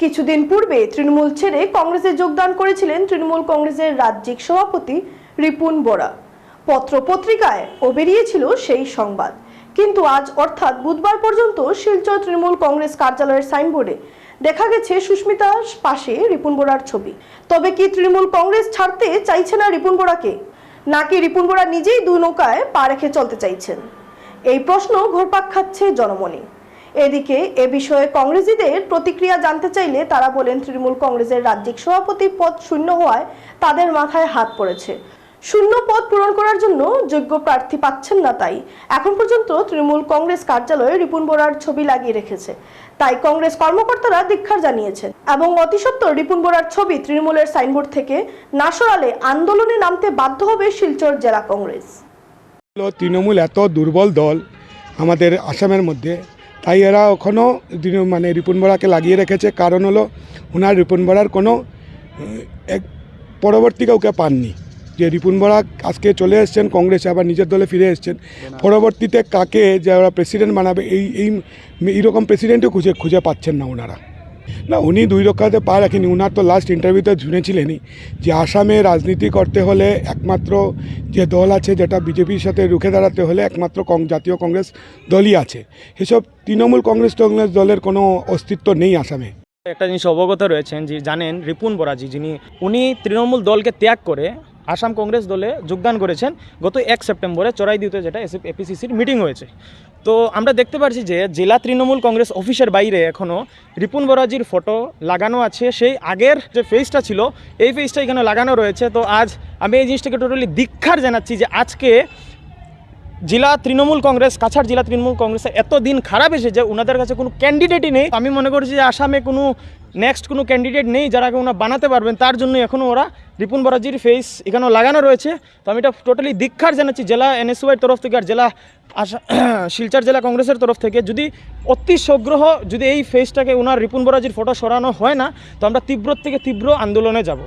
কিছুদিন পূর্বে তৃণমূল ছেড়ে কংগ্রেসে যোগদান করেছিলেন তৃণমূল কংগ্রেসের রাজ্যিক সভাপতি রিপুন বোরা। পত্র পত্রিকায় ও বেরিয়েছিল সেই সংবাদ। কিন্তু আজ অর্থাৎ বুধবার পর্যন্ত শিলচর তৃণমূল কংগ্রেস কার্যালয়ের সাইনবোর্ডে দেখা গেছে সুস্মিতার পাশে রিপুন বোরার ছবি। তবে কি তৃণমূল কংগ্রেস ছাড়তে চাইছে না রিপুন বোরাকে? নাকি রিপুন বোরা নিজেই দু নৌকায় পা রেখে চলতে চাইছেন? এই প্রশ্ন ঘোরপাক খাচ্ছে জনমনে। এদিকে এ বিষয়ে কংগ্রেসীদের প্রতিক্রিয়া জানতে চাইলে তারা বলেন, তৃণমূল কংগ্রেসের রাজ্যিক সভাপতি পদ শূন্য হওয়ায় তাদের মাথায় হাত পড়েছে। শূন্য পদ পূরণ করার জন্য যোগ্য প্রার্থী পাচ্ছেন না তাই। এখন পর্যন্ত তৃণমূল কংগ্রেস কার্যালয়ে রিপুন বোরার ছবি লাগিয়ে রেখেছে। তাই কংগ্রেস কর্মকর্তারা দীক্ষার জানিয়েছেন। এবং অতি সত্বর রিপুন বোরার ছবি তৃণমূলের সাইনবোর্ড থেকে না সরালে আন্দোলনে নামতে বাধ্য হবে শিলচর জেলা কংগ্রেস। তৃণমূল এত দুর্বল দল আমাদের আসামের মধ্যে তাই এরা এখনও মানে রিপন বড়াকে লাগিয়ে রেখেছে। কারণ হলো ওনার রিপন বড়ার কোনো এক পরবর্তী কাউকে পাননি। যে রিপুন বড়া আজকে চলে এসছেন, কংগ্রেসে আবার নিজের দলে ফিরে এসছেন। পরবর্তীতে কাকে যে ওরা প্রেসিডেন্ট বানাবে, এই এই এইরকম প্রেসিডেন্টও খুঁজে খুঁজে পাচ্ছেন না ওনারা না, উনি দুই রক্ষাতে পা রাখেনি। উনার তো লাস্ট ইন্টারভিউতে শুনেছিলেনই যে আসামে রাজনীতি করতে হলে একমাত্র যে দল আছে, যেটা বিজেপির সাথে রুখে দাঁড়াতে হলে একমাত্র জাতীয় কংগ্রেস দলই আছে। এসব তৃণমূল কংগ্রেস টংগ্রেস দলের কোনো অস্তিত্ব নেই আসামে। একটা জিনিস অবগত রয়েছেন যে জানেন রিপুন বরাজি, যিনি, উনি তৃণমূল দলকে ত্যাগ করে আসাম কংগ্রেস দলে যোগদান করেছেন। গত এক সেপ্টেম্বরে চড়াইদিতে যেটা এপিসিসির মিটিং হয়েছে। তো আমরা দেখতে পাচ্ছি যে জেলা তৃণমূল কংগ্রেস অফিসের বাইরে এখনও রিপুন বরাজির ফটো লাগানো আছে। সেই আগের যে ফেসটা ছিল, এই ফেসটা এখানে লাগানো রয়েছে। তো আজ আমি এই জিনিসটাকে টোটালি দীক্ষার জানাচ্ছি যে আজকে জেলা তৃণমূল কংগ্রেস, কাছাড় জেলা তৃণমূল কংগ্রেসে এত দিন খারাপ এসেছে ওনাদের কাছে কোনো ক্যান্ডিডেটই নেই। আমি মনে করছি যে আসামে কোনো নেক্সট কোনো ক্যান্ডিডেট নেই যারা ওনা বানাতে পারবেন। তার জন্য এখনও ওরা রিপুন বরাজির ফেস এখানেও লাগানো রয়েছে। তো আমি এটা টোটালি দীক্ষার জানাচ্ছি, জেলা এনএসওয়াইয়ের তরফ থেকে আর জেলা আশা, শিলচর জেলা কংগ্রেসের তরফ থেকে। যদি অতি সগ্রহ যদি এই ফেসটাকে ওনার রিপুন বরাজির ফটো সরানো হয় না, তো আমরা তীব্র থেকে তীব্র আন্দোলনে যাব।